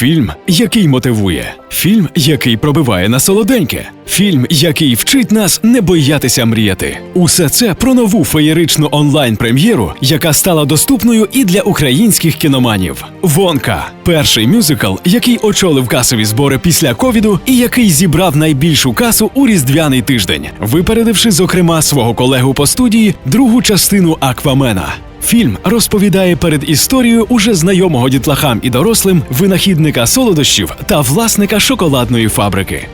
Фільм, який мотивує, фільм, який пробиває на солоденьке, фільм, який вчить нас не боятися мріяти. Усе це про нову феєричну онлайн-прем'єру, яка стала доступною і для українських кіноманів. Вонка перший мюзикл, який очолив касові збори після ковіду і який зібрав найбільшу касу у різдвяний тиждень, випередивши, зокрема, свого колегу по студії другу частину Аквамена. Фільм розповідає перед історією уже знайомого дітлахам і дорослим винахідника солодощів та власника шоколадної фабрики.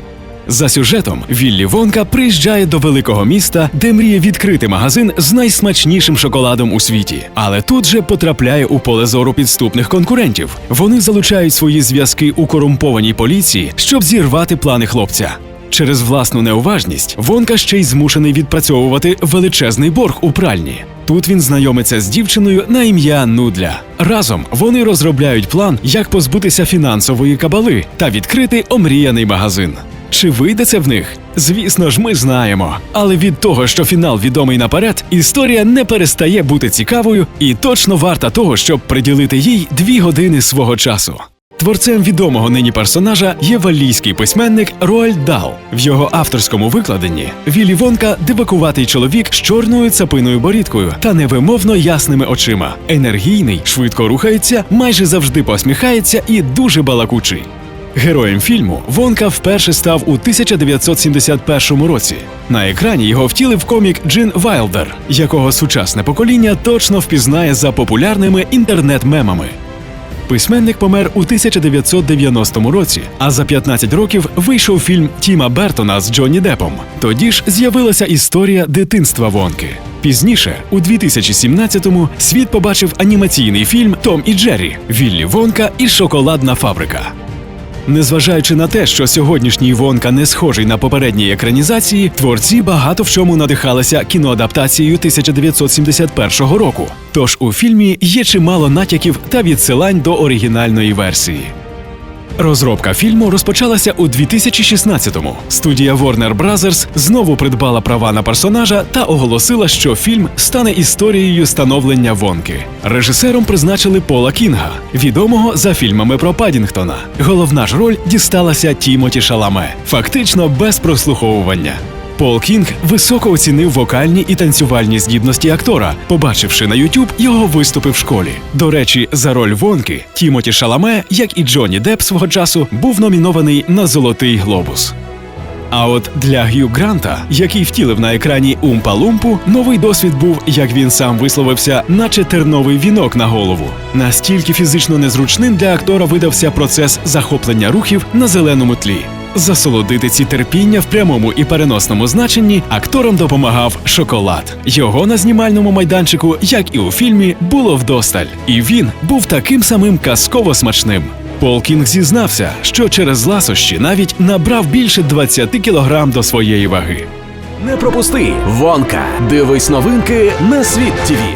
За сюжетом Віллі Вонка приїжджає до великого міста, де мріє відкрити магазин з найсмачнішим шоколадом у світі. Але тут же потрапляє у поле зору підступних конкурентів. Вони залучають свої зв'язки у корумпованій поліції, щоб зірвати плани хлопця. Через власну неуважність Вонка ще й змушений відпрацьовувати величезний борг у пральні. Тут він знайомиться з дівчиною на ім'я Нудля. Разом вони розробляють план, як позбутися фінансової кабали та відкрити омріяний магазин. Чи вийде це в них? Звісно ж, ми знаємо. Але від того, що фінал відомий наперед, історія не перестає бути цікавою і точно варта того, щоб приділити їй дві години свого часу. Творцем відомого нині персонажа є валійський письменник Роальд Дал. В його авторському викладенні Віллі Вонка дивакуватий чоловік з чорною цапиною борідкою та невимовно ясними очима. Енергійний, швидко рухається, майже завжди посміхається і дуже балакучий. Героєм фільму Вонка вперше став у 1971 році. На екрані його втілив комік Джин Вайлдер, якого сучасне покоління точно впізнає за популярними інтернет-мемами. Письменник помер у 1990 році, а за 15 років вийшов фільм Тіма Бертона з Джонні Депом. Тоді ж з'явилася історія дитинства Вонки. Пізніше, у 2017-му, світ побачив анімаційний фільм Том і Джеррі Віллі Вонка і Шоколадна фабрика. Незважаючи на те, що сьогоднішній Вонка не схожий на попередні екранізації, творці багато в чому надихалися кіноадаптацією 1971 року. Тож у фільмі є чимало натяків та відсилань до оригінальної версії. Розробка фільму розпочалася у 2016-му. Студія Warner Bros. знову придбала права на персонажа та оголосила, що фільм стане історією становлення Вонки. Режисером призначили Пола Кінга, відомого за фільмами про Падінгтона. Головна ж роль дісталася Тімоті Шаламе, фактично без прослуховування. Пол Кінг високо оцінив вокальні і танцювальні здібності актора, побачивши на YouTube його виступи в школі. До речі, за роль Вонки Тімоті Шаламе, як і Джонні Депп свого часу, був номінований на Золотий глобус. А от для Г'ю Гранта, який втілив на екрані Умпа-Лумпу, новий досвід був, як він сам висловився, наче терновий вінок на голову. Настільки фізично незручним для актора видався процес захоплення рухів на зеленому тлі. Засолодити ці терпіння в прямому і переносному значенні акторам допомагав шоколад. Його на знімальному майданчику, як і у фільмі, було вдосталь, і він був таким самим казково смачним. Пол Кінг зізнався, що через ласощі навіть набрав більше 20 кілограм до своєї ваги. Не пропусти Вонка. Дивись новинки на світ ТІВІ.